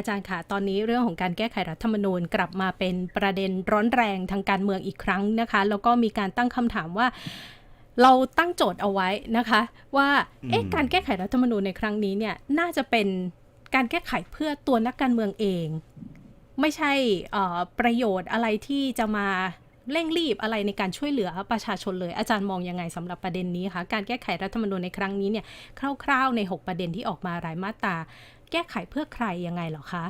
อาจารย์ค่ะ ตอนนี้เรื่องของการแก้ไขรัฐธรรมนูญกลับมาเป็นประเด็นร้อนแรงทางการเมืองอีกครั้งนะคะ แล้วก็มีการตั้งคำถามว่าเราตั้งโจทย์เอาไว้นะคะ ว่าเอ๊ะอืมการแก้ไขรัฐธรรมนูญในครั้งนี้เนี่ยน่าจะเป็นการแก้ไขเพื่อตัวนักการเมืองเอง ไม่ใช่เอ่อประโยชน์อะไรที่จะมาเร่งรีบอะไรในการช่วยเหลือประชาชนเลย อาจารย์มองยังไงสำหรับประเด็นนี้คะการแก้ไขรัฐธรรมนูญในครั้งนี้เนี่ยคร่าวๆใน 6 ประเด็นที่ออกมารายมาตรา แก้ไขเพื่อใครยังไงเหรอคะ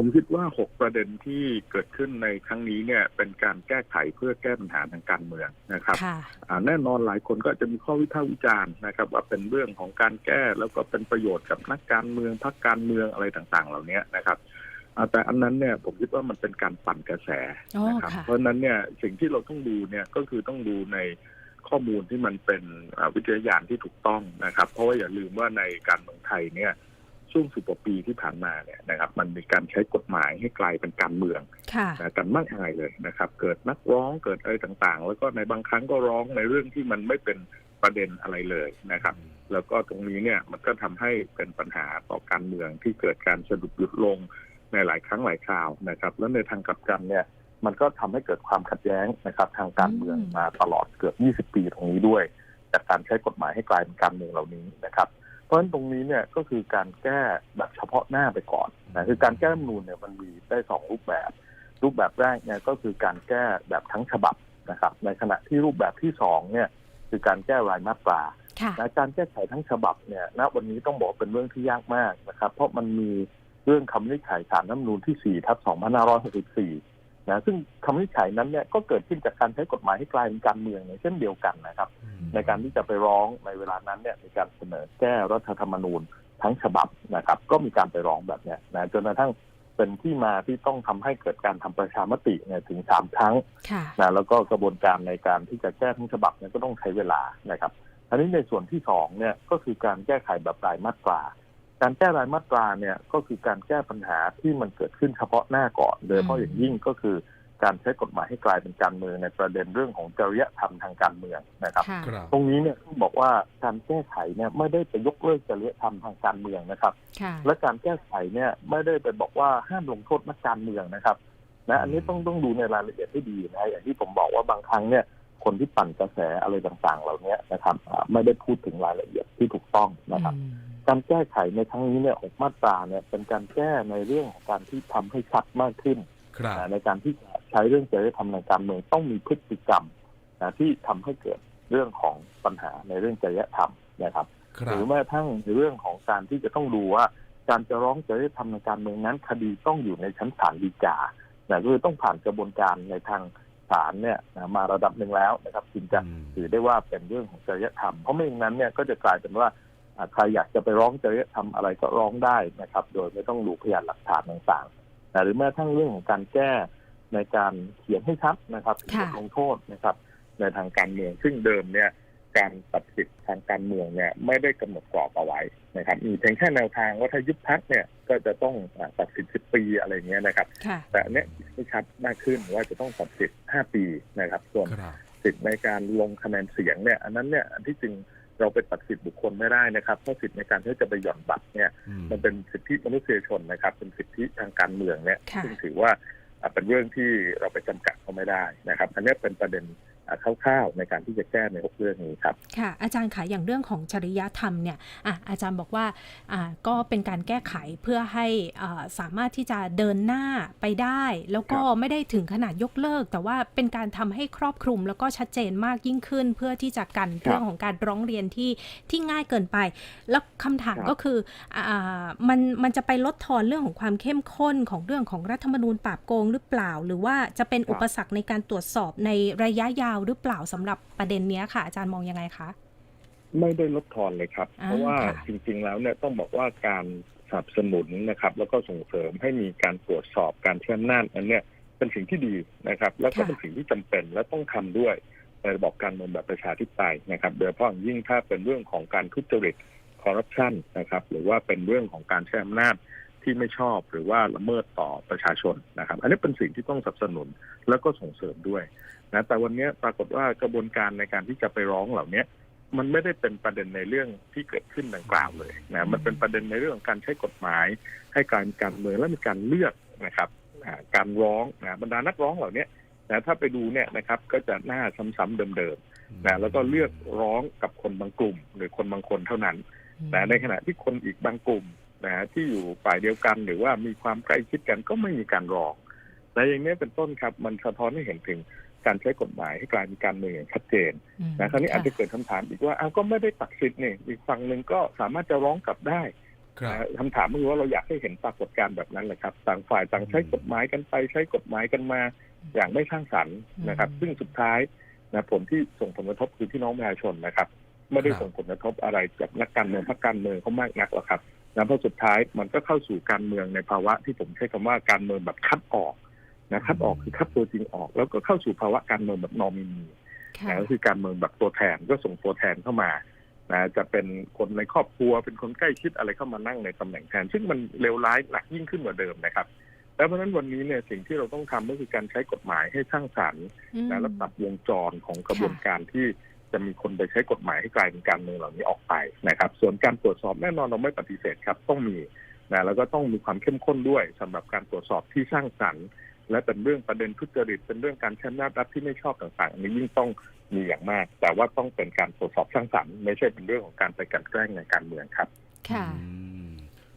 ผมคิดว่าหกประเด็นที่เกิดขึ้นในครั้งนี้เนี่ยเป็นการแก้ไขเพื่อแก้ปัญหาทางการเมืองนะครับค่ะอ่าแน่นอนหลายคนก็จะมีข้อวิพากษ์วิจารณ์นะครับ ว่าเป็นเรื่องของการแก้แล้วก็เป็นประโยชน์กับนักการเมืองพรรคการเมืองอะไรต่าง ๆ เหล่านี้นะครับอ่าแต่อันนั้นเนี่ยผมคิดว่ามันเป็นการปั่นกระแสอ๋อนะครับค่ะเพราะฉะนั้นเนี่ยสิ่งที่เราต้องดูเนี่ยก็คือต้องดูในข้อมูลที่มันเป็นอ่าวิทยาญาณที่ถูกต้องนะครับ เพราะว่าอย่าลืมว่าในการเมืองไทยเนี่ย ช่วงสิบกว่าปีที่ผ่านมาเนี่ยนะครับมันมีการใช้กฎหมายให้กลายเป็นการเมืองค่ะนะกันมากมายเลยนะครับ เกิดนักร้องเกิดอะไรต่างๆ แล้วก็ในบางครั้งก็ร้องในเรื่องที่มันไม่เป็นประเด็นอะไรเลยนะครับ แล้วก็ตรงนี้เนี่ยมันก็ทำให้เป็นปัญหาต่อการเมืองที่เกิดการสะดุดหยุดลงในหลายครั้งหลายคราวนะครับ แล้วในทางกลับกันเนี่ยมันก็ทำให้เกิดความขัดแย้งนะครับ ทางการเมืองอืมมาตลอดเกือบ 20 ปีตรงนี้ด้วย จากการใช้กฎหมายให้กลายเป็นการเมืองเหล่านี้นะครับ เพราะฉะนั้นตรงนี้เนี่ยก็คือการแก้แบบเฉพาะหน้าไปก่อนนะคือการแก้รัฐธรรมนูญเนี่ยมันมีได้สองรูปแบบ รูปแบบแรกเนี่ยก็คือการแก้แบบทั้งฉบับนะครับ ในขณะที่รูปแบบที่สองเนี่ยคือการแก้รายมาตราค่ะนะการแก้ไขทั้งฉบับเนี่ยณวันนี้ต้องบอกว่าเป็นเรื่องที่ยากมากนะครับ เพราะมันมีเรื่องคำวินิจฉัยศาลรัฐธรรมนูญที่4ทับ2564 นะซึ่งคำวินิจฉัยนั้นเนี่ยก็เกิดขึ้นจากการใช้กฎหมายให้กลายเป็นการเมืองเนี่ยเช่นเดียวกันนะครับ ในการที่จะไปร้องในเวลานั้นเนี่ยมีการเสนอแก้รัฐธรรมนูญทั้งฉบับนะครับ ก็มีการไปร้องแบบเนี้ยนะจนกระทั่งเป็นที่มาที่ต้องทำให้เกิดการทำประชามติเนี่ยถึงสามครั้งค่ะนะแล้วก็กระบวนการในการที่จะแก้ทั้งฉบับเนี่ยก็ต้องใช้เวลานะครับอันนี้ในส่วนที่สองเนี่ยก็คือการแก้ไขแบบรายมาตรา การแก้รายมาตราเนี่ยก็คือการแก้ปัญหาที่มันเกิดขึ้นเฉพาะหน้าก่อนโดยเฉพาะอย่างยิ่งก็คือการใช้กฎหมายให้กลายเป็นการเมืองในประเด็นเรื่องของจริยธรรมทางการเมืองนะครับค่ะครับตรงนี้เนี่ยต้องบอกว่าการแก้ไขเนี่ยไม่ได้ไปยกเลิกจริยธรรมทางการเมืองนะครับค่ะและการแก้ไขเนี่ยไม่ได้ไปบอกว่าห้ามลงโทษนักการเมืองนะครับนะอันนี้ต้องต้องดูในรายละเอียดให้ดีนะอย่างที่ผมบอกว่าบางครั้งเนี่ยคนที่ปั่นกระแสอะไรต่างๆ เหล่านี้นะครับอ่าไม่ได้พูดถึงรายละเอียดที่ถูกต้องนะครับอืม การแก้ไขในครั้งนี้เนี่ยหกมาตราเนี่ยเป็นการแก้ในเรื่องของการที่ทำให้ชัดมากขึ้นครับนะในการที่จะใช้เรื่องจริยธรรมทางการเมืองต้องมีพฤติกรรมนะที่ทำให้เกิดเรื่องของปัญหาในเรื่องจริยธรรมนะครับคหรัรืบอแม้กระทั่งในเรื่องของการที่จะต้องดูว่า การจะร้องจริยธรรมทางการเมืองนั้น คดีต้องอยู่ในชั้นศาลฎีกานะก็คือต้องผ่านกระบวนการในทางศาลเนี่ยนะมาระดับหนึ่งแล้วนะครับจึงจะอืมถือได้ว่าเป็นเรื่องของจริยธรรมเพราะไม่อย่างนั้นเนี่ยก็จะกลายเป็นว่าอ่า ใครอยากจะไปร้องจริยธรรมอะไรก็ร้องได้นะครับ โดยไม่ต้องดูพยานหลักฐานต่างๆนะหรือแม้กระทั่งเรื่องของการแก้ในการเขียนให้ชัดนะครับถึงบค่ะทลงโทษนะครับ ในทางการเมืองซึ่งเดิมเนี่ยการตัดสิทธิทางการเมืองเนี่ยไม่ได้กำหนดกรอบเอาไว้นะครับมีเพียงแค่แนวทางว่าถ้ายุบพักเนี่ยก็จะต้องอ่าตัดสิทธิ์สิบปีอะไรเงี้ยนะครับค่ะแต่อันเนี้ยไม่ชัดมากขึ้นว่าจะต้องตัดสิทธิ์ห้าปีนะครับ ส่วนครับสิทธิ์ในการลงคะแนนเสียงเนี่ย อันนั้นเนี่ยอันที่จริง เราไปตัดสิทธิ์บุคคลไม่ได้นะครับเพราะสิทธิ์ในการที่จะไปหย่อนบัตรเนี่ยอืมมันเป็นสิทธิมนุษยชนนะครับ เป็นสิทธิทางการเมืองเนี่ยค่ะซึ่งถือว่าอ่าเป็นเรื่องที่เราไปจำกัดเขาไม่ได้นะครับ อันเนี้ยเป็นประเด็นอ่า คร่าวๆในการที่จะแก้ในหกเรื่องนี้ครับค่ะอาจารย์คะอย่างเรื่องของจริยธรรมเนี่ยอะอาจารย์บอกว่าอ่าก็เป็นการแก้ไขเพื่อให้อ่าสามารถที่จะเดินหน้าไปได้ แล้วก็ไม่ได้ถึงขนาดยกเลิก แต่ว่าเป็นการทำให้ครอบคลุม แล้วก็ชัดเจนมากยิ่งขึ้น เพื่อที่จะกันเรื่องของการร้องเรียนที่ที่ง่ายเกินไป แล้วคำถามครับก็คืออ่ามันมันจะไปลดทอนเรื่องของความเข้มข้นของเรื่องของรัฐธรรมนูญปราบโกงหรือเปล่า หรือว่าจะเป็นอุปสรรคในการตรวจสอบในระยะยาวหรือเปล่าสำหรับประเด็นเนี้ยค่ะ อาจารย์มองยังไงคะไม่ได้ลดทอนเลยครับอ่าเพราะว่าค่ะจริง ๆ แล้วเนี่ยต้องบอกว่าการสนับสนุนนะครับ แล้วก็ส่งเสริมให้มีการตรวจสอบการเชื่อมนาจอันเนี้ยเป็นสิ่งที่ดีนะครับ แล้วก็เป็นสิ่งที่จำเป็นและต้องทำด้วยในระบบการเมืองแบบประชาธิปไตยนะครับ โดยเฉพาะอย่างยิ่งถ้าเป็นเรื่องของการทุจริตคอร์รัปชันนะครับ หรือว่าเป็นเรื่องของการใช้อำนาจที่ไม่ชอบหรือว่าละเมิดต่อประชาชนนะครับ อันนี้เป็นสิ่งที่ต้องสนับสนุนแล้วก็ส่งเสริมด้วย นะแต่วันนี้ปรากฏว่ากระบวนการในการที่จะไปร้องเหล่านี้มันไม่ได้เป็นประเด็นในเรื่องที่เกิดขึ้นดังกล่าวเลยนะมันเป็นประเด็นในเรื่องของการใช้กฎหมาย ให้การการเมืองและมีการเลือกนะครับอ่าการร้องนะบรรดานักร้องเหล่าเนี้ยนะถ้าไปดูเนี่ยนะครับก็จะหน้าซ้ำๆเดิมๆนะแล้วก็เลือกร้องกับคนบางกลุ่ม หรือคนบางคนเท่านั้นนะในขณะที่คนอีกบางกลุ่มนะที่อยู่ฝ่ายเดียวกันหรือว่ามีความใกล้ชิดกันก็ไม่มีการร้องและอย่างนี้เป็นต้นครับ มันสะท้อนให้เห็นถึง การใช้กฎหมายให้กลายเป็นการเมืองอย่างชัดเจนนะคราวนี้อาจจะเกิดคำถามอีกว่าอ้าวก็ไม่ได้ตัดสิทธิ์นี่อีกฝั่งหนึ่งก็สามารถจะร้องกลับได้ครับนะคำถามก็คือว่าเราอยากให้เห็นปรากฏการณ์แบบนั้นแหละครับต่างฝ่ายต่างใช้กฎหมายกันไปใช้กฎหมายกันมาอย่างไม่สร้างสรรค์นะครับอืมซึ่งสุดท้ายนะผลที่ส่งผลกระทบคือพี่น้องประชาชนนะครับไม่ได้ครับส่งผลกระทบอะไรกับนักการเมืองพรรคการเมืองเขามากนักหรอกครับนะเพราะสุดท้ายมันก็เข้าสู่การเมืองในภาวะที่ผมใช้คำว่าการเมืองแบบคัดออก นะคัดออกคือคัดตัวจริงออก แล้วก็เข้าสู่ภาวะการเมืองแบบนอมินีค่ะนะก็คือการเมืองแบบตัวแทนก็ส่งตัวแทนเข้ามานะจะเป็นคนในครอบครัวเป็นคนใกล้ชิดอะไรเข้ามานั่งในตำแหน่งแทน ซึ่งมันเลวร้ายหนักยิ่งขึ้นกว่าเดิมนะครับแล้วเพราะฉะนั้นวันนี้เนี่ยสิ่งที่เราต้องทำก็คือการใช้กฎหมายให้สร้างสรรค์อืมนะและปรับวงจรของกระบวนการที่จะมีคนไปใช้กฎหมายให้กลายเป็นการเมืองเหล่านี้ออกไปนะครับ ส่วนการตรวจสอบแน่นอนเราไม่ปฏิเสธครับ ต้องมีนะแล้วก็ต้องมีความเข้มข้นด้วยสำหรับการตรวจสอบที่สร้างสรรค์ และเป็นเรื่องประเด็นทุจริตเป็นเรื่องการใช้อำนาจรัฐที่ไม่ชอบต่างๆอันนี้ยิ่งต้องมีอย่างมาก แต่ว่าต้องเป็นการตรวจสอบสร้างสรรค์ไม่ใช่เป็นเรื่องของการไปกลันแกล้งในการเมืองครับ ค่ะอืม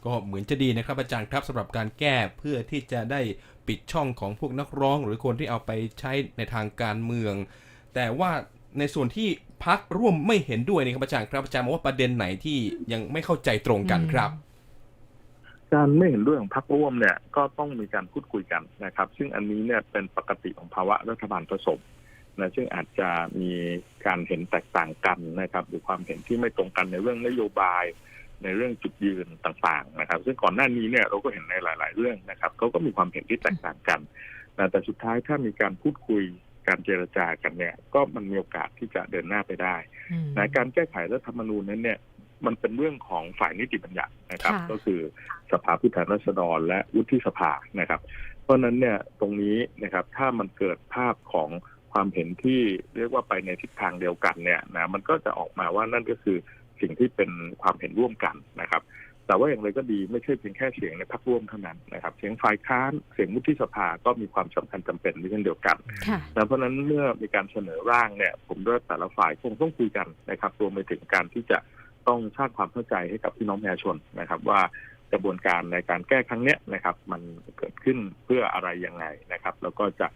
ก็เหมือนจะดีนะครับอาจารย์ครับสำหรับการแก้เพื่อที่จะได้ปิดช่องของพวกนักร้อง หรือคนที่เอาไปใช้ในทางการเมือง แต่ว่าในส่วนที่พักร่วมไม่เห็นด้วยนี่ครับอาจารย์ครับอาจารย์มองว่าประเด็นไหนที่ยังไม่เข้าใจตรงกันครับ การไม่เห็นด้วยของพรรคร่วมเนี่ยก็ต้องมีการพูดคุยกันนะครับ ซึ่งอันนี้เนี่ยเป็นปกติของภาวะรัฐบาลผสมนะซึ่งอาจจะมีการเห็นแตกต่างกันนะครับ หรือความเห็นที่ไม่ตรงกันในเรื่องนโยบาย ในเรื่องจุดยืนต่างๆนะครับ ซึ่งก่อนหน้านี้เนี่ยเราก็เห็นในหลาย ๆ เรื่องนะครับเขาก็มีความเห็นที่แตกต่างกันนะแต่สุดท้ายถ้ามีการพูดคุยการเจรจากันเนี่ย ก็มันมีโอกาสที่จะเดินหน้าไปได้อืมนะการแก้ไขรัฐธรรมนูญนั้นเนี่ย มันเป็นเรื่องของฝ่ายนิติบัญญัตินะครับค่ะก็คือสภาผู้แทนราษฎร และวุฒิสภานะครับ เพราะฉะนั้นเนี่ยตรงนี้นะครับถ้ามันเกิดภาพของความเห็นที่เรียกว่าไปในทิศทางเดียวกันเนี่ยนะมันก็จะออกมาว่านั่นก็คือสิ่งที่เป็นความเห็นร่วมกันนะครับ แต่ว่าอย่างไรก็ดีไม่ใช่เพียงแค่เสียงในพรรคร่วมเท่านั้นนะครับ เสียงฝ่ายค้านเสียงวุฒิสภาก็มีความสำคัญจำเป็นเช่นเดียวกันค่ะนะเพราะฉะนั้นเมื่อมีการเสนอร่างเนี่ย ผมด้วยแต่ละฝ่ายคงต้องคุยกันนะครับรวมไปถึงการที่จะ ต้องสร้างความเข้าใจให้กับพี่น้องประชาชนนะครับ ว่ากระบวนการในการแก้ครั้งเนี้ยนะครับ มันเกิดขึ้นเพื่ออะไรยังไงนะครับ แล้วก็จะ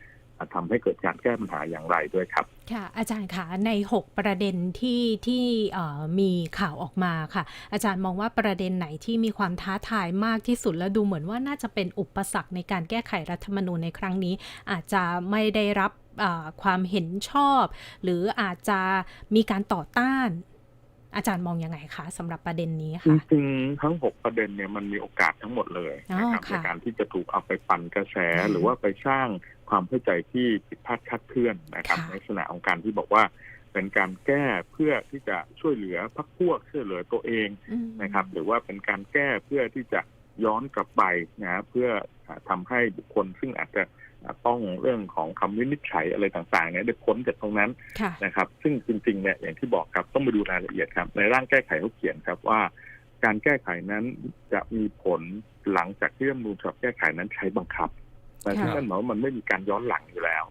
ทำให้เกิดการแก้ปัญหาอย่างไรด้วยครับ ค่ะ อาจารย์คะใน 6 ประเด็นที่ที่มีข่าวออกมาค่ะ อาจารย์มองว่าประเด็นไหนที่มีความท้าทายมากที่สุด และดูเหมือนว่าน่าจะเป็นอุปสรรคในการแก้ไขรัฐธรรมนูญในครั้งนี้ อาจจะไม่ได้รับความเห็นชอบ หรืออาจจะมีการต่อต้าน อาจารย์มองยังไงคะสำหรับประเด็นนี้จค่ะริงๆทั้งหกประเด็นเนี่ยมันมีโอกาสทั้งหมดเลยนะครับอ๋อในค่ะการที่จะถูกเอาไปปั่นกระแสอืมหรือว่าไปสร้างความเข้าใจที่ผิดพลาดคลาดเคลื่อนนะครับค่ะในลักษณะของการที่บอกว่าเป็นการแก้เพื่อที่จะช่วยเหลือพรรคพวกช่วยเหลือตัวเองอืมนะครับ หรือว่าเป็นการแก้เพื่อที่จะย้อนกลับไปนะเพื่อทำให้บุคคลซึ่งอาจจะ ต้องเรื่องของคำวินิจฉัยอะไรต่างๆเนี่ยได้พ้นจากตรงนั้นค่ะนะครับ ซึ่งจริงๆเนี่ยอย่างที่บอกครับต้องไปดูรายละเอียดครับ ในร่างแก้ไขเขาเขียนครับว่า การแก้ไขนั้นจะมีผลหลังจากที่รัฐธรรมนูญฉบับแก้ไขนั้นใช้บังคับนะค่ะซึ่งนั่นหมายว่ามันไม่มีการย้อนหลังอยู่แล้ว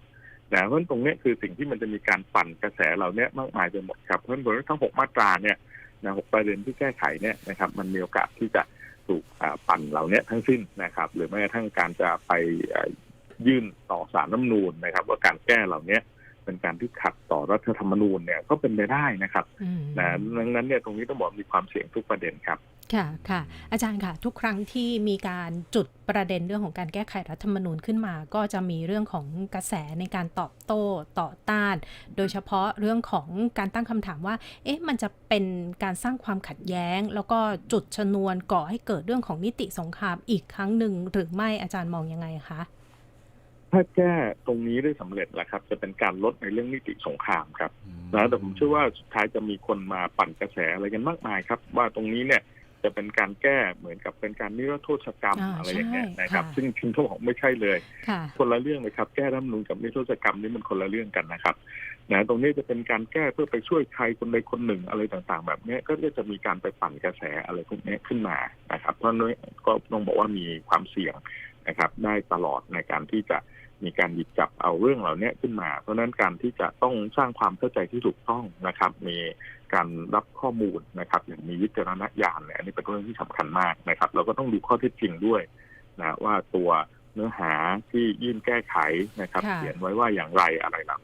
นะเพราะฉะนั้นตรงเนี้ยคือสิ่งที่มันจะมีการปั่นกระแสเหล่านี้มากมายไปหมดครับเพราะฉะนั้นทั้งหกมาตราเนี่ยนะหกประเด็นที่แก้ไขเนี่ยนะครับ มันมีโอกาสที่จะถูกอ่าปั่นเหล่านี้ทั้งสิ้นนะครับ หรือแม้กระทั่งการจะไปอ่า ยื่นต่อสารรัฐธรรมนูญนะครับ ว่าการแก้เหล่านี้เป็นการที่ขัดต่อรัฐธรรมนูญเนี่ยก็เป็นไปได้นะครับอืมนะดังนั้นเนี่ยตรงนี้ต้องบอกมีความเสี่ยงทุกประเด็นครับค่ะค่ะ อาจารย์ค่ะ ทุกครั้งที่มีการจุดประเด็นเรื่องของการแก้ไขรัฐธรรมนูญขึ้นมา ก็จะมีเรื่องของกระแสในการตอบโต้ต่อต้าน โดยเฉพาะเรื่องของการตั้งคำถามว่า เอ๊ะมันจะเป็นการสร้างความขัดแย้ง แล้วก็จุดชนวนก่อให้เกิดเรื่องของนิติสงครามอีกครั้งหนึ่งหรือไม่อาจารย์มองยังไงคะ ถ้าแก้ตรงนี้ได้สำเร็จแล้วครับ จะเป็นการลดในเรื่องนิติสงครามครับนะแต่ผมเชื่อว่าสุดท้ายจะมีคนมาปั่นกระแสอะไรกันมากมายครับ ว่าตรงนี้เนี่ยจะเป็นการแก้เหมือนกับเป็นการนิรโทษกรรมอ่าอะไรอย่างเงี้ยใช่นะครับค่ะซึ่งชิงเขาบอกไม่ใช่เลยค่ะคนละเรื่องเลยครับ แก้รัฐธรรมนูญกับนิรโทษกรรมนี่มันคนละเรื่องกันนะครับนะตรงนี้จะเป็นการแก้เพื่อไปช่วยใครคนใดคนหนึ่งอะไรต่างๆ แบบเนี้ยก็จะมีการไปปั่นกระแสอะไรพวกเนี้ยขึ้นมานะครับ เพราะฉะนั้นก็ต้องบอกว่ามีความเสี่ยง นะครับ ได้ตลอดในการที่จะมีการหยิบจับเอาเรื่องเหล่านี้ขึ้นมา เพราะฉะนั้นการที่จะต้องสร้างความเข้าใจที่ถูกต้องนะครับ มีการรับข้อมูลนะครับ อย่างมีวิจารณญาณเนี่ยอันนี้เป็นเรื่องที่สำคัญมากนะครับ เราก็ต้องดูข้อเท็จจริงด้วยนะว่าตัวเนื้อหาที่ยื่นแก้ไขนะครับค่ะเขียนไว้ว่าอย่างไรอะไรเหล่านี้นะครับ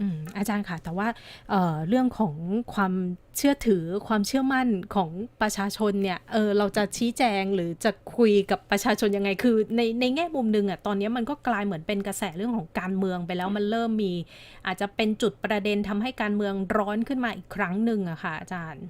อืมอาจารย์ค่ะ แต่ว่าเอ่อเรื่องของความเชื่อถือความเชื่อมั่นของประชาชนเนี่ยเออเราจะชี้แจงหรือจะคุยกับประชาชนยังไงคือในในแง่มุมหนึ่งอะตอนนี้มันก็กลายเหมือนเป็นกระแสเรื่องของการเมืองไปแล้วมันเริ่มมี อาจจะเป็นจุดประเด็นทำให้การเมืองร้อนขึ้นมาอีกครั้งหนึ่งอะค่ะ อาจารย์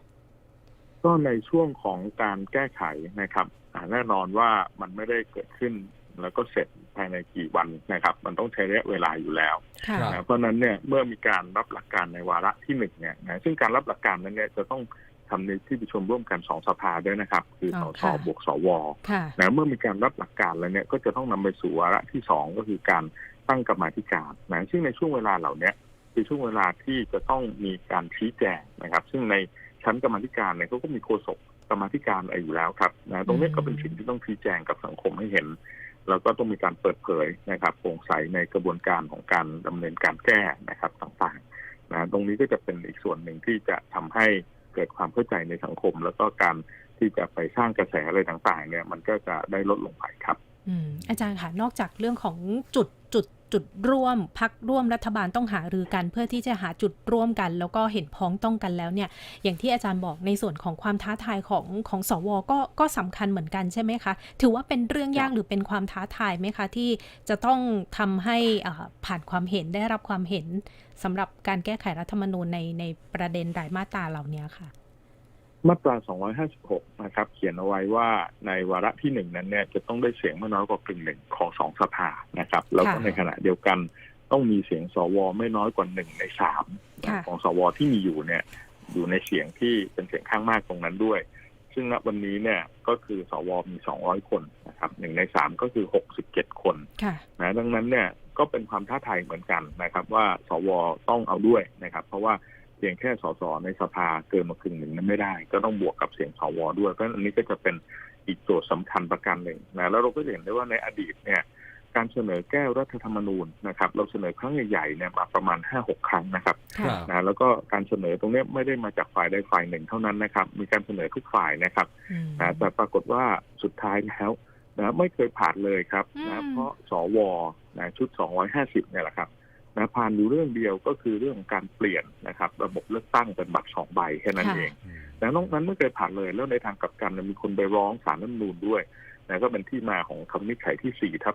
ก็ในช่วงของการแก้ไขนะครับอ่าแน่นอนว่ามันไม่ได้เกิดขึ้นแล้วก็เสร็จภายในกี่วันนะครับ มันต้องใช้ระยะเวลาอยู่แล้วค่ะครับนะเพราะฉะนั้นเนี่ยเมื่อมีการรับหลักการในวาระที่หนึ่งเนี่ยนะซึ่งการรับหลักการนั้นเนี่ยจะต้องทำในที่ประชุมร่วมกันสองสภาด้วยนะครับ คือสอ๋อสค่ะบวกสวค่ะนะเมื่อมีการรับหลักการแล้วเนี่ยก็จะต้องนำไปสู่วาระที่สองก็คือการตั้งกรรมาธิการนะซึ่งในช่วงเวลาเหล่าเนี้ยคือช่วงเวลาที่จะต้องมีการชี้แจงนะครับ ซึ่งในชั้นกรรมาธิการเนี่ยเขาก็มีโฆษกกรรมาธิการอะไรอยู่แล้วครับนะตรงนี้ก็เป็นสิ่งที่ต้องชี้แจงกับสังคมให้เห็น แล้วก็ต้องมีการเปิดเผยนะครับโปร่งใสในกระบวนการของการดำเนินการแก้นะครับต่างๆนะตรงนี้ก็จะเป็นอีกส่วนหนึ่งที่จะทำให้เกิดความเข้าใจในสังคม แล้วก็การที่จะไปสร้างกระแสอะไรต่าง ๆ เนี่ย มันก็จะได้ลดลงไปครับอืมอาจารย์ค่ะนอกจากเรื่องของจุดจุด จุดร่วมพักร่วมรัฐบาลต้องหารือกัน เพื่อที่จะหาจุดร่วมกัน แล้วก็เห็นพ้องต้องกันแล้วเนี่ย อย่างที่อาจารย์บอกในส่วนของความท้าทายของของสวก็ก็สำคัญเหมือนกันใช่ไหมคะ ถือว่าเป็นเรื่องยากหรือเป็นความท้าทายไหมคะ ที่จะต้องทำให้ผ่านความเห็นได้รับความเห็นสำหรับการแก้ไขรัฐธรรมนูญในในประเด็นรายมาตราเหล่านี้ค่ะ มาตรา 256 นะครับ เขียนเอาไว้ว่าในวาระที่หนึ่งนั้นเนี่ยจะต้องได้เสียงไม่น้อยกว่ากึ่งหนึ่งของสองสภานะครับ แล้วก็ค่ะในขณะเดียวกันต้องมีเสียงสวไม่น้อยกว่าหนึ่งในสามค่ะของสวที่มีอยู่เนี่ยอยู่ในเสียงที่เป็นเสียงข้างมากตรงนั้นด้วย ซึ่งณวันนี้เนี่ยก็คือสวมี 200 คนนะครับหนึ่งในสามก็คือ 67 คนค่ะนะดังนั้นเนี่ยก็เป็นความท้าทายเหมือนกันนะครับ ว่าสวต้องเอาด้วยนะครับ เพราะว่า เพียงแค่สสในสภาเกินมากึ่งหนึ่งนั้นไม่ได้ ก็ต้องบวกกับเสียงสวด้วยเพราะฉะนั้นอันนี้ก็จะเป็นอีกโจทย์สำคัญประการหนึ่งนะแล้วเราก็จะเห็นได้ว่าในอดีตเนี่ยการเสนอแก้รัฐธรรมนูญนะครับ เราเสนอครั้งใหญ่ๆเนี่ยมาประมาณห้าหกครั้งนะครับค่ะครับนะแล้วก็การเสนอตรงเนี้ยไม่ได้มาจากฝ่ายใดฝ่ายหนึ่งเท่านั้นนะครับ มีการเสนอทุกฝ่ายนะครับอืมนะแต่ปรากฏว่าสุดท้ายแล้วนะไม่เคยผ่านเลยครับอืนะมเพราะสวนะชุด250เนี่ยแหละครับ นะผ่านอยู่เรื่องเดียวก็คือเรื่องของการเปลี่ยนนะครับ ระบบเลือกตั้งเป็นบัตรสองใบแค่นั้นค่ะเองนะนอกนั้นไม่เคยผ่านเลย แล้วในทางกลับกันเนี่ยมีคนไปร้องศาลรัฐธรรมนูญด้วยนะก็เป็นที่มาของคำวินิจฉัยที่4ทับ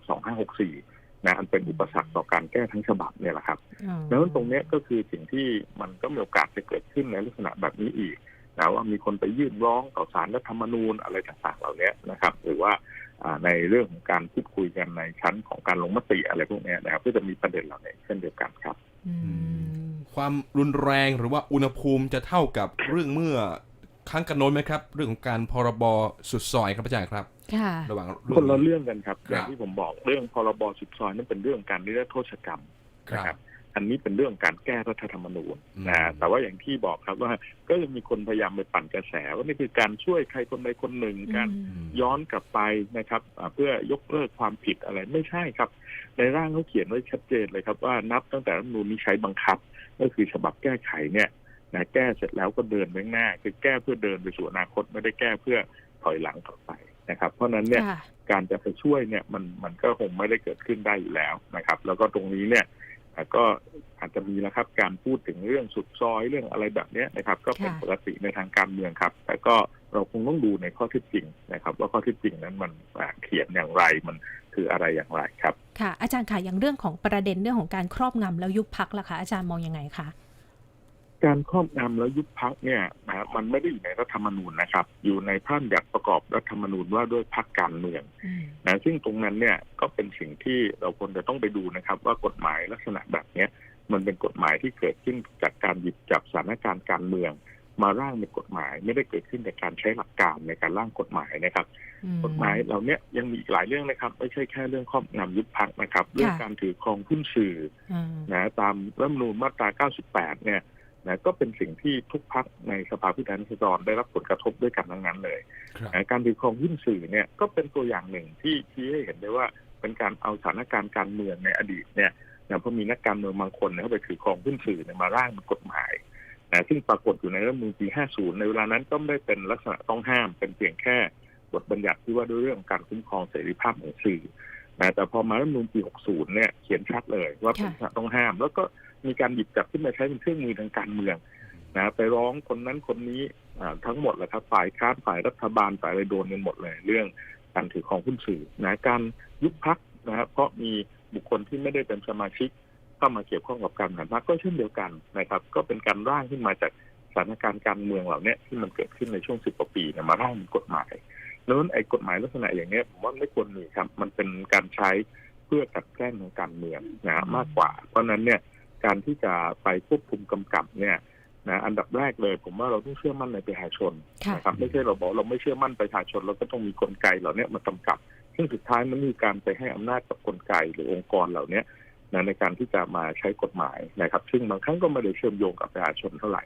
2564นะอันเป็นอุปสรรคต่อการแก้ทั้งฉบับเนี่ยแหละครับอ๋อดังนั้นตรงเนี้ยก็คือสิ่งที่มันก็มีโอกาสจะเกิดขึ้นในลักษณะแบบนี้อีกนะว่ามีคนไปยื่นร้องต่อศาลรัฐธรรมนูญอะไรต่างๆเหล่านี้นะครับ หรือว่าอ่า ในเรื่องของการพูดคุยกันในชั้นของการลงมติอะไรพวกเนี้ยนะครับก็จะมีประเด็นเหล่านี้เช่นเดียวกันครับอืมความรุนแรงหรือว่าอุณหภูมิจะเท่ากับเรื่องเมื่อครั้งกันโน้นไหมครับ เรื่องของการพรบสุดซอยครับอาจารย์ครับค่ะระหว่างคนละเรื่องกันครับครับอย่างที่ผมบอกเรื่องพรบสุดซอยนั่นเป็นเรื่องการนิรโทษกรรมครันะบครับ อันนี้เป็นเรื่องการแก้รัฐธรรมนูญอืมนะแต่ว่าอย่างที่บอกครับว่าก็ยังมีคนพยายามไปปั่นกระแสว่านี่คือการช่วยใครคนใดคนหนึ่งการย้อนกลับไปนะครับอ่าเพื่อยกเลิกความผิดอะไรไม่ใช่ครับ ในร่างเขาเขียนไว้ชัดเจนเลยครับว่านับตั้งแต่รัฐธรรมนูญนี้ใช้บังคับ ก็คือฉบับแก้ไขเนี่ยนะแก้เสร็จแล้วก็เดินไปข้างหน้า คือแก้เพื่อเดินไปสู่อนาคตไม่ได้แก้เพื่อถอยหลังกลับไปนะครับ เพราะฉะนั้นเนี่ยค่ะการจะไปช่วยเนี่ยมันมันก็คงไม่ได้เกิดขึ้นได้อยู่แล้วนะครับ แล้วก็ตรงนี้เนี่ยอ่า ก็อาจจะมีแล้วครับการพูดถึงเรื่องสุดซอยเรื่องอะไรแบบเนี้ยนะครับ ก็เป็นค่ะปกติในทางการเมืองครับ แต่ก็เราคงต้องดูในข้อเท็จจริงนะครับ ว่าข้อเท็จจริงนั้นมันอ่าเขียนอย่างไรมันคืออะไรอย่างไรครับ ค่ะ อาจารย์ค่ะอย่างเรื่องของประเด็นเรื่องของการครอบงำแล้วยุบพักล่ะคะอาจารย์มองยังไงคะ การครอบงำแล้วยุบพักเนี่ยนะมันไม่ได้อยู่ในรัฐธรรมนูญนะครับ อยู่ในพระบัญญัติประกอบรัฐธรรมนูญว่าด้วยพักการเมืองอืมนะซึ่งตรงนั้นเนี่ยก็เป็นสิ่งที่เราควรจะต้องไปดูนะครับ ว่ากฎหมายลักษณะแบบเนี้ยมันเป็นกฎหมายที่เกิดขึ้นจากการหยิบจับสถานการณ์การเมือง มาร่างเป็นกฎหมายไม่ได้เกิดขึ้นจากการใช้หลักการในการร่างกฎหมายนะครับอืมกฎหมายเหล่าเนี้ยยังมีอีกหลายเรื่องนะครับ ไม่ใช่แค่เรื่องครอบงำยุบพักนะครับ เรื่องการถือครองหุ้นสื่ออ่านะตามรัฐธรรมนูญมาตรา 98 เนี่ย นะก็เป็นสิ่งที่ทุกพักในสภาผู้แทนราษฎรได้รับผลกระทบด้วยกันทั้งนั้นเลยครับนะการถือครองหุ้นสื่อเนี่ยก็เป็นตัวอย่างหนึ่งที่ที่ให้เห็นได้ว่าเป็นการเอาสถานการณ์การเมืองในอดีตเนี่ยนะเพราะมีนักการเมืองบางคนเนี่ยเข้าไปถือครองหุ้นสื่อเนี่ยมาร่างเป็นกฎหมายนะซึ่งปรากฏอยู่ในรัฐธรรมนูญปี 50 ในเวลานั้นก็ไม่ได้เป็นลักษณะต้องห้ามเป็นเพียงแค่บทบัญญัติที่ว่าด้วยเรื่องของการคุ้มครองเสรีภาพของสื่อนะแต่พอมารัฐธรรมนูญปี 60 เนี่ยเขียนชัดเลยว่าเป็นลักษณะต้องห้าม แล้วก็ มีการหยิบจับขึ้นมาใช้เป็นเครื่องมือทางการเมืองนะไปร้องคนนั้นคนนี้ทั้งหมดแหละครับฝ่ายค้านฝ่ายรัฐบาลฝ่ายอะไรโดนกันหมดเลย เรื่องการถือครองหุ้นสื่อนะการยุบพักนะครับเพราะมีบุคคลที่ไม่ได้เป็นสมาชิกเข้ามาเกี่ยวข้องกับการบริหารพรรคก็เช่นเดียวกันนะครับ ก็เป็นการร่างขึ้นมาจากสถานการณ์การเมืองเหล่านี้ที่มันเกิดขึ้นในช่วงสิบกว่าปีเนี่ยมาร่างเป็นกฎหมายนั้นไอ้กฎหมายลักษณะอย่างเนี้ยผมว่าไม่ควรมีครับ มันเป็นการใช้เพื่อกัดแกล้งทางการเมืองนะมากกว่า เพราะนั้นเนี่ย การที่จะไปควบคุมกำกับเนี่ยนะอันดับแรกเลย ผมว่าเราต้องเชื่อมั่นในประชาชนค่ะนะครับไม่ใช่เราบอกเราไม่เชื่อมั่นประชาชนเราก็ต้องมีกลไกเหล่านี้มากำกับ ซึ่งสุดท้ายมันมีการไปให้อำนาจกับกลไกหรือองค์กรเหล่านี้นะในการที่จะมาใช้กฎหมายนะครับ ซึ่งบางครั้งก็ไม่ได้เชื่อมโยงกับประชาชนเท่าไหร่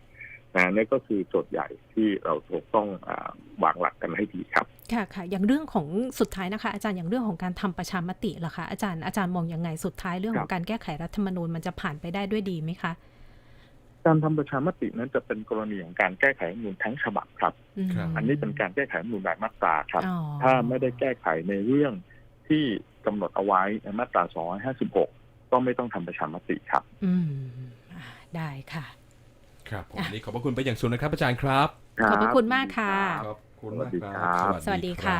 นะนี่ก็คือโจทย์ใหญ่ที่เราต้องอาวางหลักกันให้ดีครับ ค่ะค่ะ อย่างเรื่องของสุดท้ายนะคะ อาจารย์อย่างเรื่องของการทำประชามติล่ะคะอาจารย์อาจารย์มองยังไงสุดท้ายเรื่องของการแก้ไขรัฐธรรมนูญมันจะผ่านไปได้ด้วยดีไหมคะการทำประชามตินั้นจะเป็นกรณีของการแก้ไขรัฐธรรมนูญทั้งฉบับครับอืมครับ อันนี้เป็นการแก้ไขรัฐธรรมนูญรายมาตราครับอ๋อถ้าไม่ได้แก้ไขในเรื่องที่กำหนดเอาไว้ในมาตรา 256 ก็ไม่ต้องทำประชามติครับ อืมอ่าได้ค่ะ ครับผมวันนี้ขอบพระคุณไปอย่างสูงนะครับอาจารย์ครับ ขอบพระคุณมากค่ะ ขอบคุณมากคสวัสดีครัรับบสวัสดีค่ะ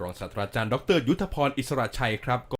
รองศาสตราจารย์ ดร ยุทธพร อิสระชัยครับ